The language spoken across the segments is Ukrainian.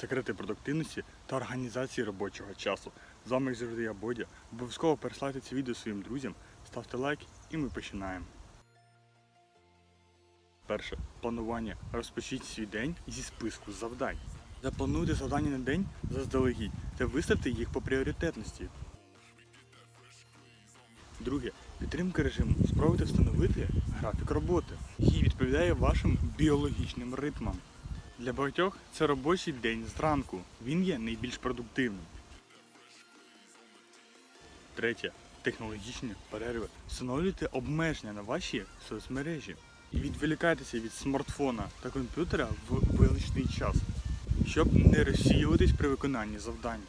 секрети продуктивності та організації робочого часу. З вами як завжди я Бодя. Обов'язково переслайте це відео своїм друзям, ставте лайк і ми починаємо. Перше планування. Розпочніть свій день зі списку завдань. Заплануйте завдання на день заздалегідь та виставте їх по пріоритетності. Друге. Підтримка режиму. Спробуйте встановити графік роботи, який відповідає вашим біологічним ритмам. Для багатьох це робочий день зранку. Він є найбільш продуктивним. Третє. Технологічні перерви. Встановлюйте обмеження на ваші соцмережі і відволікайтеся від смартфона та комп'ютера в визначений час, щоб не розсіюватись при виконанні завдань.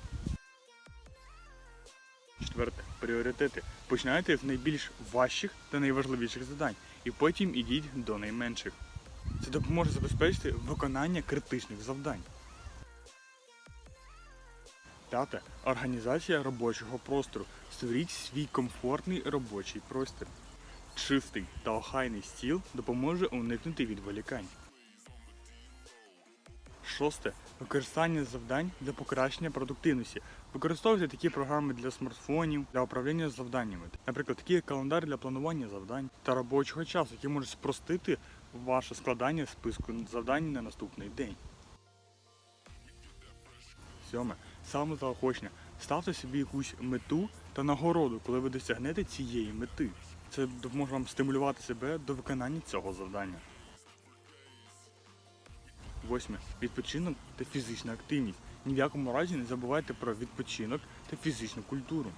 Четверте. Пріоритети. Починайте в найбільш важчих та найважливіших завдань, і потім ідіть до найменших. Це допоможе забезпечити виконання критичних завдань. П'яте. Організація робочого простору. Створіть свій комфортний робочий простір. Чистий та охайний стіл допоможе уникнути відволікань. Шосте. Використання завдань для покращення продуктивності. Використовуйте такі програми для смартфонів для управління завданнями. Наприклад, такі календар для планування завдань та робочого часу, які можуть спростити ваше складання списку завдань на наступний день. Сьоме. Саме заохочення. Ставте собі якусь мету та нагороду, коли ви досягнете цієї мети. Це допоможе вам стимулювати себе до виконання цього завдання. Восьме. Відпочинок та фізична активність. Ні в якому разі не забувайте про відпочинок та фізичну культуру.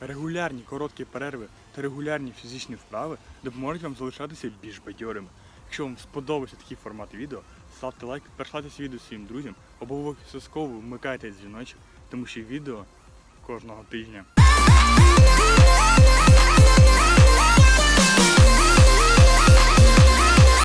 Регулярні короткі перерви та регулярні фізичні вправи допоможуть вам залишатися більш бадьорими. Якщо вам сподобався такий формат відео, ставте лайк, перешлайте відео своїм друзям, обов'язково вмикайте дзвіночок, тому що відео кожного тижня.